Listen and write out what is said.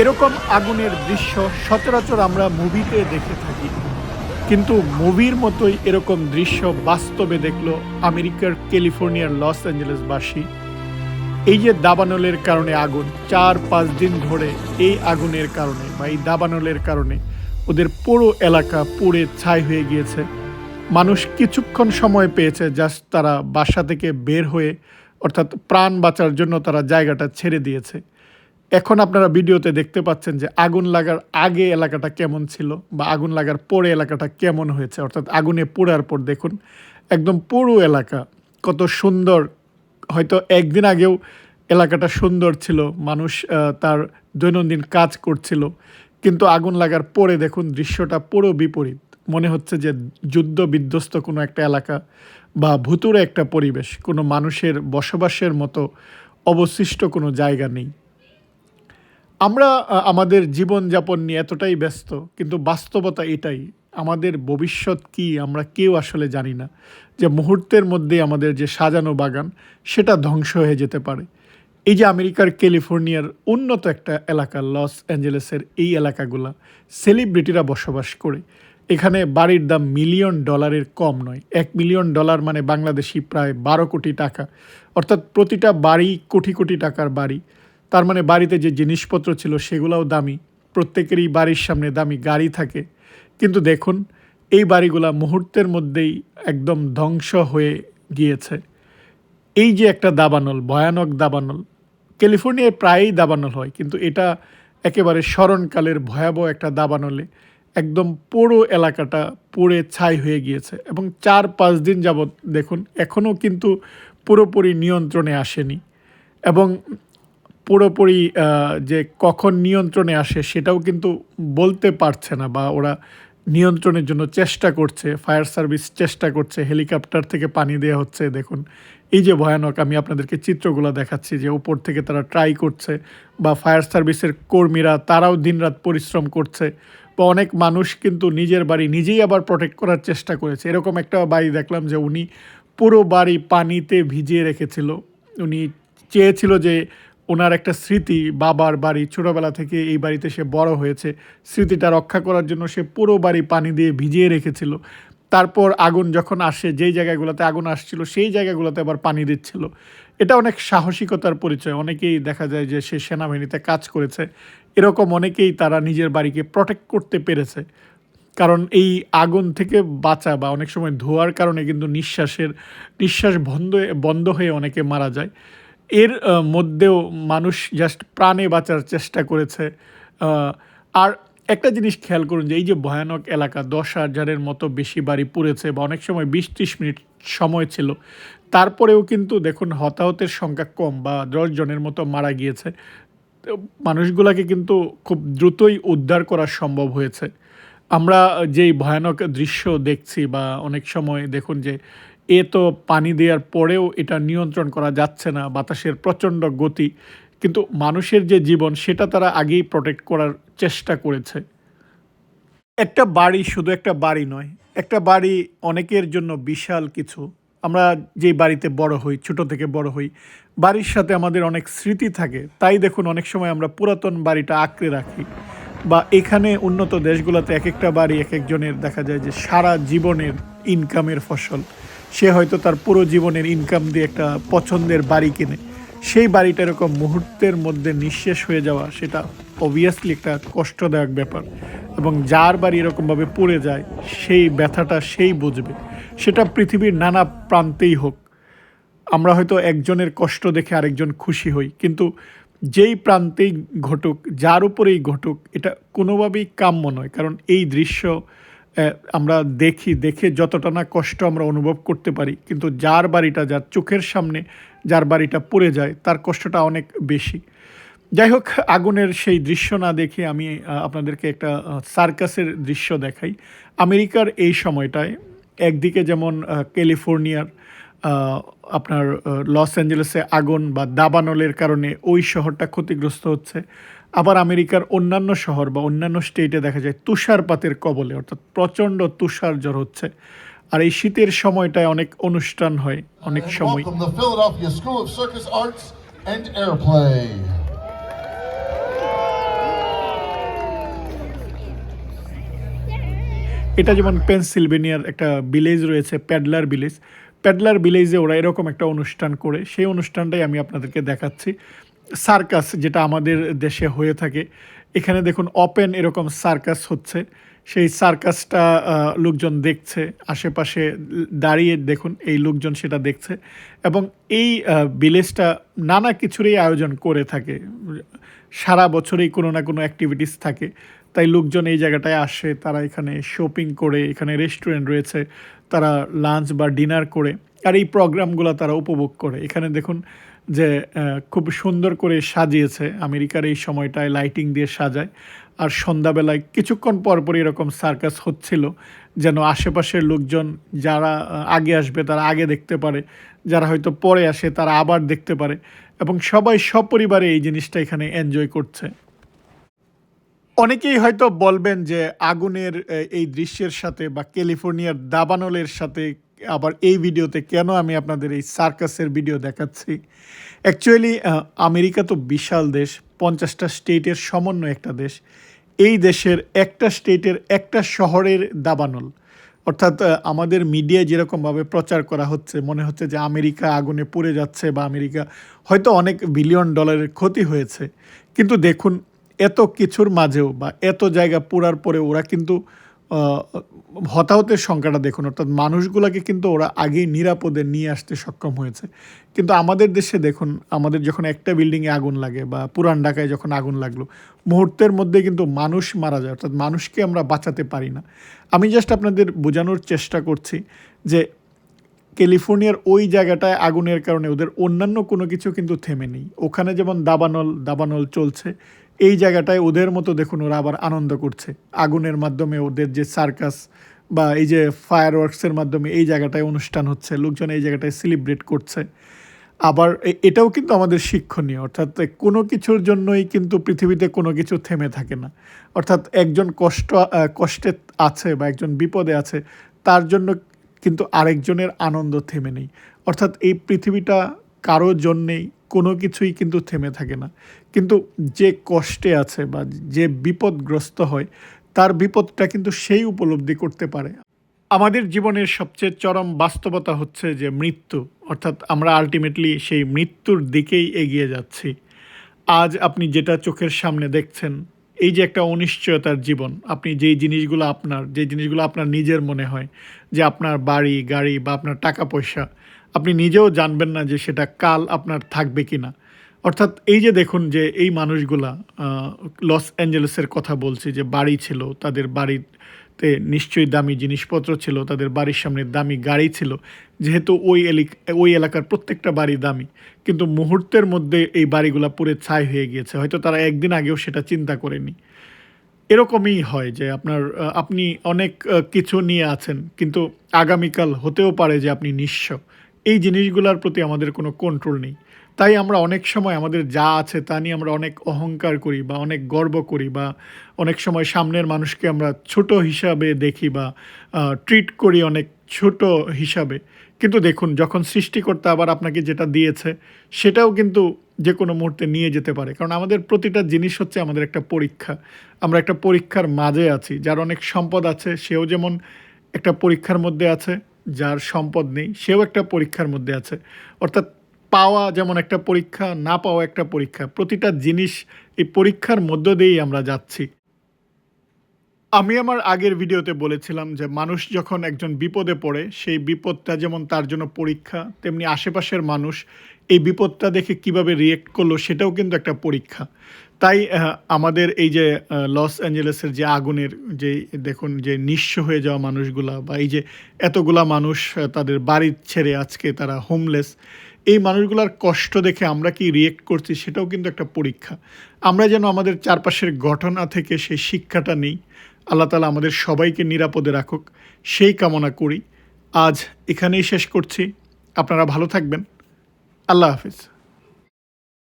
এরকম আগুনের দৃশ্য সচরাচর আমরা মুভিতে দেখে থাকি। কিন্তু মুভির মতোই এরকম দৃশ্য বাস্তবে দেখল আমেরিকার ক্যালিফোর্নিয়ার লস অ্যাঞ্জেলেসবাসী। এই যে দাবানলের কারণে আগুন, চার পাঁচ দিন ধরে এই আগুনের কারণে বা এই দাবানলের কারণে ওদের পুরো এলাকা পুড়ে ছাই হয়ে গিয়েছে। মানুষ কিছুক্ষণ সময় পেয়েছে জাস্ট তারা বাসা থেকে বের হয়ে, অর্থাৎ প্রাণ বাঁচার জন্য তারা জায়গাটা ছেড়ে দিয়েছে। এখন আপনারা ভিডিওতে দেখতে পাচ্ছেন যে আগুন লাগার আগে এলাকাটা কেমন ছিল বা আগুন লাগার পরে এলাকাটা কেমন হয়েছে, অর্থাৎ আগুনে পোড়ার পর দেখুন, একদম পুরো এলাকা কত সুন্দর। হয়তো একদিন আগেও এলাকাটা সুন্দর ছিল, মানুষ তার দৈনন্দিন কাজ করছিল, কিন্তু আগুন লাগার পরে দেখুন দৃশ্যটা পুরো বিপরীত। মনে হচ্ছে যে যুদ্ধ বিধ্বস্ত কোনো একটা এলাকা বা ভুতুরে একটা পরিবেশ, কোনো মানুষের বসবাসের মতো অবশিষ্ট কোনো জায়গা নেই। আমরা আমাদের জীবনযাপন নিয়ে এতটাই ব্যস্ত, কিন্তু বাস্তবতা এটাই। আমাদের ভবিষ্যৎ কি, আমরা কেউ আসলে জানি না। যে মুহূর্তের মধ্যে আমাদের যে সাজানো বাগান, সেটা ধ্বংস হয়ে যেতে পারে। এই যে আমেরিকার ক্যালিফোর্নিয়ার উন্নত একটা এলাকা, লস অ্যাঞ্জেলেসের এই এলাকাগুলা, সেলিব্রিটিরা বসবাস করে। এখানে বাড়ির দাম মিলিয়ন ডলারের কম নয়। এক মিলিয়ন ডলার মানে বাংলাদেশি প্রায় বারো কোটি টাকা। অর্থাৎ প্রতিটা বাড়ি কোটি কোটি টাকার বাড়ি। তার মানে বাড়িতে যে জিনিসপত্র ছিল সেগুলোও দামি, প্রত্যেকেরই বাড়ির সামনে দামি গাড়ি থাকে। কিন্তু দেখুন, এই বাড়িগুলা মুহূর্তের মধ্যেই একদম ধ্বংস হয়ে গিয়েছে। এই যে একটা দাবানল, ভয়ানক দাবানল, ক্যালিফোর্নিয়ায় প্রায়ই দাবানল হয়, কিন্তু এটা একেবারে স্মরণকালের ভয়াবহ একটা দাবানলে একদম পুরো এলাকাটা পুড়ে ছাই হয়ে গিয়েছে এবং চার পাঁচ দিন যাবৎ দেখুন, এখনও কিন্তু পুরোপুরি নিয়ন্ত্রণে আসেনি। এবং পুরোপুরি যে কখন নিয়ন্ত্রণে আসে সেটাও কিন্তু বলতে পারছে না বা ওরা নিয়ন্ত্রণের জন্য চেষ্টা করছে, ফায়ার সার্ভিস চেষ্টা করছে, হেলিকপ্টার থেকে পানি দেওয়া হচ্ছে। দেখুন, এই যে ভয়ানক, আমি আপনাদেরকে চিত্রগুলো দেখাচ্ছি যে উপর থেকে তারা ট্রাই করছে বা ফায়ার সার্ভিসের কর্মীরা, তারাও দিনরাত পরিশ্রম করছে। বা অনেক মানুষ কিন্তু নিজের বাড়ি নিজেই আবার প্রোটেক্ট করার চেষ্টা করেছে। এরকম একটা বাড়ি দেখলাম যে উনি পুরো বাড়ি পানিতে ভিজিয়ে রেখেছিল। উনি চেয়েছিল যে ওনার একটা স্মৃতি বাবার বাড়ি, ছোটোবেলা থেকে এই বাড়িতে সে বড় হয়েছে। স্মৃতিটা রক্ষা করার জন্য সে পুরো বাড়ি পানি দিয়ে ভিজিয়ে রেখেছিল। তারপর আগুন যখন আসে, যেই জায়গাগুলোতে আগুন আসছিল, সেই জায়গাগুলোতে আবার পানি দিচ্ছিল। এটা অনেক সাহসিকতার পরিচয়। অনেকেই দেখা যায় যে সে সেনাবাহিনীতে কাজ করেছে। এরকম অনেকেই তারা নিজের বাড়িকে প্রোটেক্ট করতে পেরেছে। কারণ এই আগুন থেকে বাঁচা বা অনেক সময় ধোয়ার কারণে কিন্তু নিঃশ্বাসের, নিঃশ্বাস বন্ধ বন্ধ হয়ে অনেকে মারা যায়। এর মধ্যেও মানুষ জাস্ট প্রাণে বাঁচার চেষ্টা করেছে। আর একটা জিনিস খেয়াল করুন যে এই যে ভয়ানক এলাকা, দশ হাজারের মতো বেশি বাড়ি পুড়েছে বা অনেক সময় বিশ ত্রিশ মিনিট সময় ছিল, তারপরেও কিন্তু দেখুন হতাহতের সংখ্যা কম বা দশ জনের মতো মারা গিয়েছে। মানুষগুলাকে কিন্তু খুব দ্রুতই উদ্ধার করা সম্ভব হয়েছে। আমরা যেই ভয়ানক দৃশ্য দেখছি বা অনেক সময় দেখুন যে এ তো পানি দেওয়ার পরেও এটা নিয়ন্ত্রণ করা যাচ্ছে না, বাতাসের প্রচণ্ড গতি। কিন্তু মানুষের যে জীবন, সেটা তারা আগেই প্রোটেক্ট করার চেষ্টা করেছে। একটা বাড়ি শুধু একটা বাড়ি নয়, একটা বাড়ি অনেকের জন্য বিশাল কিছু। আমরা যেই বাড়িতে বড় হই, ছোট থেকে বড় হই, বাড়ির সাথে আমাদের অনেক স্মৃতি থাকে। তাই দেখুন, অনেক সময় আমরা পুরাতন বাড়িটা আঁকড়ে রাখি বা এখানে উন্নত দেশগুলোতে এক একটা বাড়ি এক একজনের দেখা যায় যে সারা জীবনের ইনকামের ফসল। সে হয়তো তার পুরো জীবনের ইনকাম দিয়ে একটা পছন্দের বাড়ি কিনে। সেই বাড়িটা এরকম মুহূর্তের মধ্যে নিঃশেষ হয়ে যাওয়া সেটা অবভিয়াসলি একটা কষ্টদায়ক ব্যাপার। এবং যার বাড়ি এরকমভাবে পড়ে যায়, সেই ব্যথাটা সেই বুঝবে। সেটা পৃথিবীর নানা প্রান্তেই হোক। আমরা হয়তো একজনের কষ্ট দেখে আরেকজন খুশি হই, কিন্তু যেই প্রান্তেই ঘটুক, যার উপরেই ঘটুক, এটা কোনোভাবেই কাম্য নয়। কারণ এই দৃশ্য আমরা দেখি, দেখে যতটা না কষ্ট আমরা অনুভব করতে পারি, কিন্তু যার বাড়িটা, যার চোখের সামনে যার বাড়িটা পড়ে যায়, তার কষ্টটা অনেক বেশি। যাই হোক, আগুনের সেই দৃশ্য না দেখে আমি আপনাদেরকে একটা সার্কাসের দৃশ্য দেখাই। আমেরিকার এই সময়টায় একদিকে যেমন ক্যালিফোর্নিয়ার আপনার লস অ্যাঞ্জেলেসে আগুন বা দাবানলের কারণে ওই শহরটা ক্ষতিগ্রস্ত হচ্ছে আবার আমেরিকার অন্যান্য শহর বা অন্যান্য স্টেটে দেখা যায় তুষারপাতের কবলে অর্থাৎ প্রচণ্ড তুষার জ্বর হচ্ছে। আর এই শীতের সময়টায় অনেক অনুষ্ঠান হয় অনেক সময়। এটা যেমন পেনসিলভেনিয়ার একটা ভিলেজ রয়েছে প্যাডলার ভিলেজ প্যাডলার ভিলেজে ওরা এরকম একটা অনুষ্ঠান করে সেই অনুষ্ঠানটাই আমি আপনাদেরকে দেখাচ্ছি। সার্কাস যেটা আমাদের দেশে হয়ে থাকে। এখানে দেখুন ওপেন এরকম সার্কাস হচ্ছে। সেই সার্কাসটা লোকজন দেখছে, আশেপাশে দাঁড়িয়ে দেখুন, এই লোকজন সেটা দেখছে। এবং এই ভিলেজটা নানা কিছুরই আয়োজন করে থাকে। সারা বছরেই কোনো না কোনো অ্যাক্টিভিটিস থাকে। তাই লোকজন এই জায়গাটায় আসে, তারা এখানে শপিং করে, এখানে রেস্টুরেন্ট রয়েছে, তারা লাঞ্চ বা ডিনার করে। আর এই প্রোগ্রামগুলো তারা উপভোগ করে। এখানে দেখুন যে খুব সুন্দর করে সাজিয়েছে। আমেরিকার এই সময়টায় লাইটিং দিয়ে সাজায়। আর সন্ধ্যাবেলায় কিছুক্ষণ পর পর এরকম সার্কাস হচ্ছিল যেন আশেপাশের লোকজন যারা আগে আসবে তারা আগে দেখতে পারে, যারা হয়তো পরে আসে তারা আবার দেখতে পারে এবং সবাই সপরিবারে এই জিনিসটা এখানে এনজয় করছে। অনেকেই হয়তো বলবেন যে, আগুনের এই দৃশ্যের সাথে বা ক্যালিফোর্নিয়ার দাবানলের সাথে আবার এই ভিডিওতে কেন আমি আপনাদের এই সার্কাসের ভিডিও দেখাচ্ছি? অ্যাকচুয়ালি আমেরিকা তো বিশাল দেশ, পঞ্চাশটা স্টেটের সমন্বয় একটা দেশ। এই দেশের একটা স্টেটের একটা শহরের দাবানল। অর্থাৎ আমাদের মিডিয়ায় যেরকমভাবে প্রচার করা হচ্ছে, মনে হচ্ছে যে আমেরিকা আগুনে পুড়ে যাচ্ছে বা আমেরিকা হয়তো অনেক বিলিয়ন ডলারের ক্ষতি হয়েছে। কিন্তু দেখুন, এত কিছুর মাঝেও বা এত জায়গা পোড়ার পরে ওরা কিন্তু হতাহতের সংখ্যাটা দেখুন, অর্থাৎ মানুষগুলোকে কিন্তু ওরা আগেই নিরাপদে নিয়ে আসতে সক্ষম হয়েছে। কিন্তু আমাদের দেশে দেখুন, আমাদের যখন একটা বিল্ডিংয়ে আগুন লাগে বা পুরান ঢাকায় যখন আগুন লাগল, মুহূর্তের মধ্যে কিন্তু মানুষ মারা যায়, অর্থাৎ মানুষকে আমরা বাঁচাতে পারি না। আমি জাস্ট আপনাদের বোঝানোর চেষ্টা করছি যে ক্যালিফোর্নিয়ার ওই জায়গাটায় আগুনের কারণে ওদের অন্যান্য কোনো কিছু কিন্তু থেমে নেই। ওখানে যেমন দাবানল দাবানল চলছে এই জায়গাটায় ওদের মতো দেখুন, ওরা আবার আনন্দ করছে। আগুনের মাধ্যমে ওদের যে সার্কাস বা এই যে ফায়ার ওয়ার্কসের মাধ্যমে এই জায়গাটায় অনুষ্ঠান হচ্ছে, লোকজন এই জায়গাটায় সেলিব্রেট করছে। আবার এটাও কিন্তু আমাদের শিক্ষণীয়। অর্থাৎ কোনো কিছুর জন্যই কিন্তু পৃথিবীতে কোনো কিছু থেমে থাকে না। অর্থাৎ একজন কষ্ট কষ্টে আছে বা একজন বিপদে আছে, তার জন্য কিন্তু আরেকজনের আনন্দ থেমে নেই। অর্থাৎ এই পৃথিবীটা কারও জন্যেই কোনো কিছুই কিন্তু থেমে থাকে না। কিন্তু যে কষ্টে আছে বা যে বিপদগ্রস্ত হয়, তার বিপদটা কিন্তু সেই উপলব্ধি করতে পারে। আমাদের জীবনের সবচেয়ে চরম বাস্তবতা হচ্ছে যে মৃত্যু, অর্থাৎ আমরা আলটিমেটলি সেই মৃত্যুর দিকেই এগিয়ে যাচ্ছি। আজ আপনি যেটা চোখের সামনে দেখছেন এই যে একটা অনিশ্চয়তার জীবন, আপনি যেই জিনিসগুলো আপনার যে জিনিসগুলো আপনার নিজের মনে হয়, যে আপনার বাড়ি, গাড়ি বা আপনার টাকা পয়সা, আপনি নিজেও জানবেন না যে সেটা কাল আপনার থাকবে কি না অর্থাৎ এই যে দেখুন যে এই মানুষগুলা লস অ্যাঞ্জেলেসের কথা বলছি যে বাড়ি ছিল, তাদের বাড়িতে নিশ্চয়ই দামি জিনিসপত্র ছিল, তাদের বাড়ির সামনে দামি গাড়ি ছিল। যেহেতু ওই ওই এলাকার প্রত্যেকটা বাড়ি দামি, কিন্তু মুহূর্তের মধ্যে এই বাড়িগুলো পুরে ছাই হয়ে গিয়েছে। হয়তো তারা একদিন আগেও সেটা চিন্তা করেনি। এরকমই হয় যে আপনার আপনি অনেক কিছু নিয়ে আছেন, কিন্তু আগামীকাল হতেও পারে যে আপনি নিঃস্ব। এই জিনিসগুলোর প্রতি আমাদের কোনো কন্ট্রোল নেই। তাই আমরা অনেক সময় আমাদের যা আছে তা নিয়ে আমরা অনেক অহংকার করি বা অনেক গর্ব করি বা অনেক সময় সামনের মানুষকে আমরা ছোট হিসাবে দেখি বা ট্রিট করি অনেক ছোট হিসাবে। কিন্তু দেখুন, যখন সৃষ্টিকর্তা আবার আপনাকে যেটা দিয়েছে, সেটাও কিন্তু যে কোনো মুহূর্তে নিয়ে যেতে পারে। কারণ আমাদের প্রতিটা জিনিস হচ্ছে আমাদের একটা পরীক্ষা। আমরা একটা পরীক্ষার মাঝে আছি। যার অনেক সম্পদ আছে, সেও যেমন একটা পরীক্ষার মধ্যে আছে, যার সম্পদ নেই, সেও একটা পরীক্ষার মধ্যে আছে। অর্থাৎ পাওয়া যেমন একটা পরীক্ষা, না পাওয়া একটা পরীক্ষা, প্রতিটা জিনিস এই পরীক্ষার মধ্য দিয়েই আমরা যাচ্ছি। আমি আমার আগের ভিডিওতে বলেছিলাম যে মানুষ যখন একজন বিপদে পড়ে, সেই বিপদটা যেমন তার জন্য পরীক্ষা, তেমনি আশেপাশের মানুষ এই বিপদটা দেখে কীভাবে রিয়েক্ট করল সেটাও কিন্তু একটা পরীক্ষা। তাই আমাদের এই যে লস অ্যাঞ্জেলেসের যে আগুনের যে, দেখুন, যে নিঃস্ব হয়ে যাওয়া মানুষগুলা বা এই যে এতগুলা মানুষ তাদের বাড়ি ছেড়ে আজকে তারা হোমলেস এই মানুষগুলার কষ্ট দেখে আমরা কি রিয়েক্ট করছি সেটাও কিন্তু একটা পরীক্ষা। আমরা যেন আমাদের চারপাশের ঘটনা থেকে সেই শিক্ষাটা নিই, আল্লাহ তালা আমাদের সবাইকে নিরাপদে রাখুক, সেই কামনা করি। আজ এখানেই শেষ করছি। আপনারা ভালো থাকবেন। আল্লাহ হাফিজ।